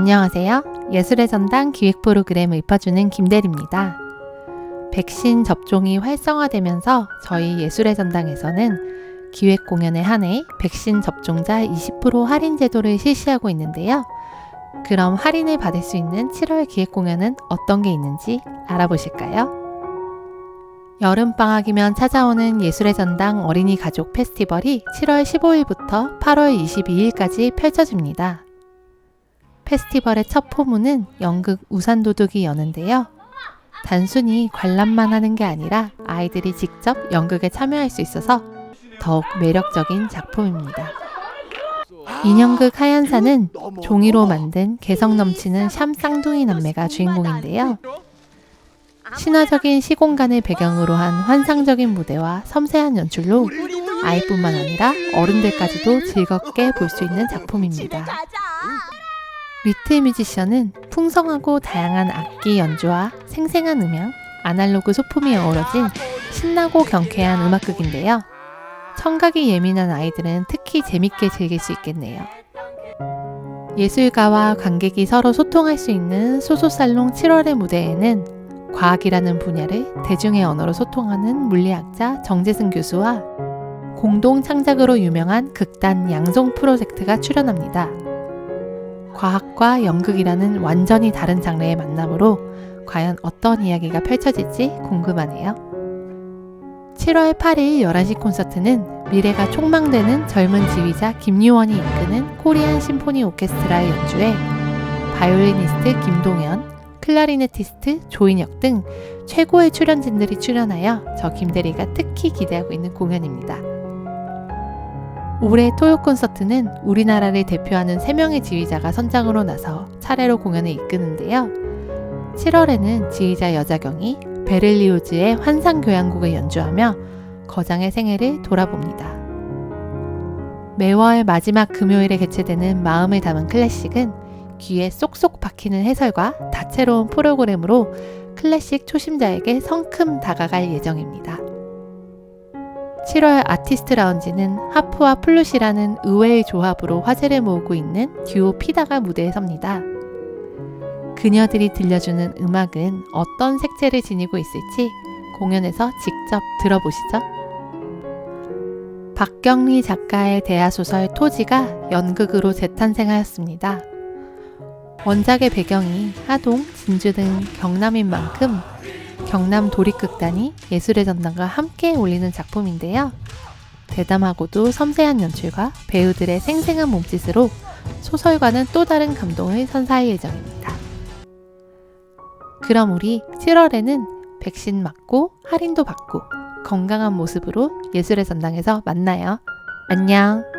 안녕하세요. 예술의 전당 기획 프로그램 읊어주는 김대리입니다. 백신 접종이 활성화되면서 저희 예술의 전당에서는 기획 공연에 한해 백신 접종자 20% 할인 제도를 실시하고 있는데요. 그럼 할인을 받을 수 있는 7월 기획 공연은 어떤 게 있는지 알아보실까요? 여름방학이면 찾아오는 예술의 전당 어린이 가족 페스티벌이 7월 15일부터 8월 22일까지 펼쳐집니다. 페스티벌의 첫 포문은 연극 우산도둑이 여는데요. 단순히 관람만 하는 게 아니라 아이들이 직접 연극에 참여할 수 있어서 더욱 매력적인 작품입니다. 인형극 하얀사는 종이로 만든 개성 넘치는 샴 쌍둥이 남매가 주인공인데요. 신화적인 시공간을 배경으로 한 환상적인 무대와 섬세한 연출로 아이뿐만 아니라 어른들까지도 즐겁게 볼 수 있는 작품입니다. 리틀 뮤지션은 풍성하고 다양한 악기 연주와 생생한 음향, 아날로그 소품이 어우러진 신나고 경쾌한 음악극인데요. 청각이 예민한 아이들은 특히 재밌게 즐길 수 있겠네요. 예술가와 관객이 서로 소통할 수 있는 소소살롱 7월의 무대에는 과학이라는 분야를 대중의 언어로 소통하는 물리학자 정재승 교수와 공동 창작으로 유명한 극단 양송 프로젝트가 출연합니다. 과학과 연극이라는 완전히 다른 장르의 만남으로 과연 어떤 이야기가 펼쳐질지 궁금하네요. 7월 8일 11시 콘서트는 미래가 촉망되는 젊은 지휘자 김유원이 이끄는 코리안 심포니 오케스트라의 연주에 바이올리니스트 김동현, 클라리네티스트 조인혁 등 최고의 출연진들이 출연하여 저 김대리가 특히 기대하고 있는 공연입니다. 올해 토요 콘서트는 우리나라를 대표하는 3명의 지휘자가 선장으로 나서 차례로 공연을 이끄는데요. 7월에는 지휘자 여자경이 베를리오즈의 환상교향곡을 연주하며 거장의 생애를 돌아봅니다. 매월 마지막 금요일에 개최되는 마음을 담은 클래식은 귀에 쏙쏙 박히는 해설과 다채로운 프로그램으로 클래식 초심자에게 성큼 다가갈 예정입니다. 7월 아티스트 라운지는 하프와 플룻이라는 의외의 조합으로 화제를 모으고 있는 듀오 피다가 무대에 섭니다. 그녀들이 들려주는 음악은 어떤 색채를 지니고 있을지 공연에서 직접 들어보시죠. 박경리 작가의 대하소설 토지가 연극으로 재탄생하였습니다. 원작의 배경이 하동, 진주 등 경남인 만큼 경남 도립극단이 예술의 전당과 함께 올리는 작품인데요. 대담하고도 섬세한 연출과 배우들의 생생한 몸짓으로 소설과는 또 다른 감동을 선사할 예정입니다. 그럼 우리 7월에는 백신 맞고 할인도 받고 건강한 모습으로 예술의 전당에서 만나요. 안녕!